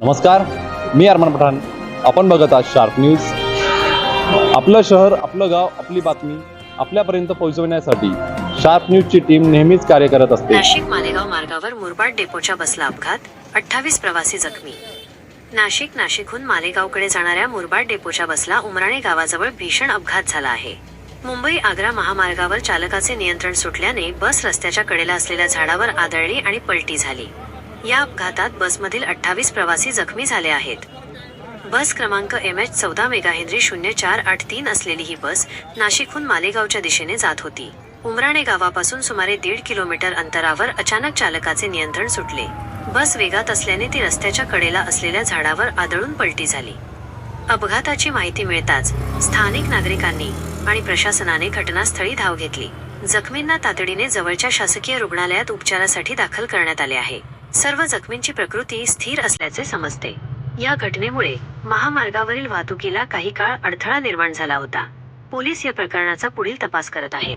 नमस्कार मी अरमान पठाण. आपण बघत आहात शार्प न्यूज आपलं शहर आपलं गाव आपली बातमी आपल्यापर्यंत पोहोचवण्यासाठी शार्प न्यूजची टीम नेहमीच कार्य करत असते. नाशिक मालेगाव मार्गावर मुरबाड डेपोच्या बसला अपघात अठ्ठावीस प्रवासी जखमी. नाशिक नाशिकहून मालेगावकडे जाणाऱ्या मुरबाड डेपोच्या बसला उमराणे गावाजवळ भीषण अपघात झाला आहे. मुंबई आग्रा महामार्गावर चालकाचे नियंत्रण सुटल्याने बस रस्त्याच्या कडेला असलेल्या झाडावर आदळली आणि पलटी झाली. या अपघातात बसमधील अठ्ठावीस प्रवासी जखमी झाले आहेत. बस क्रमांक एम एच चौदा मेगाहेनरी शून्य चार आठ तीन असलेली ही बस नाशिकहून मालेगावच्या दिशेने जात होती. उमराणे गावापासून सुमारे दीड किलोमीटर अंतरावर अचानक चालकाचे नियंत्रण सुटले. बस वेगात असल्याने ती रस्त्याच्या कडेला असलेल्या झाडावर आदळून पलटी झाली. अपघाताची माहिती मिळताच स्थानिक नागरिकांनी आणि प्रशासनाने घटनास्थळी धाव घेतली. जखमींना तातडीने जवळच्या शासकीय रुग्णालयात उपचारासाठी दाखल करण्यात आले आहे. सर्व जखमींची प्रकृती स्थिर असल्याचे समजते. या घटनेमुळे महामार्गावरील वाहतुकीला काही काळ अडथळा निर्माण झाला होता. पोलीस या प्रकरणाचा पुढील तपास करत आहेत.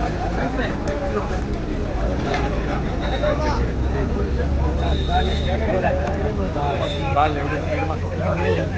Valeu, Valeu.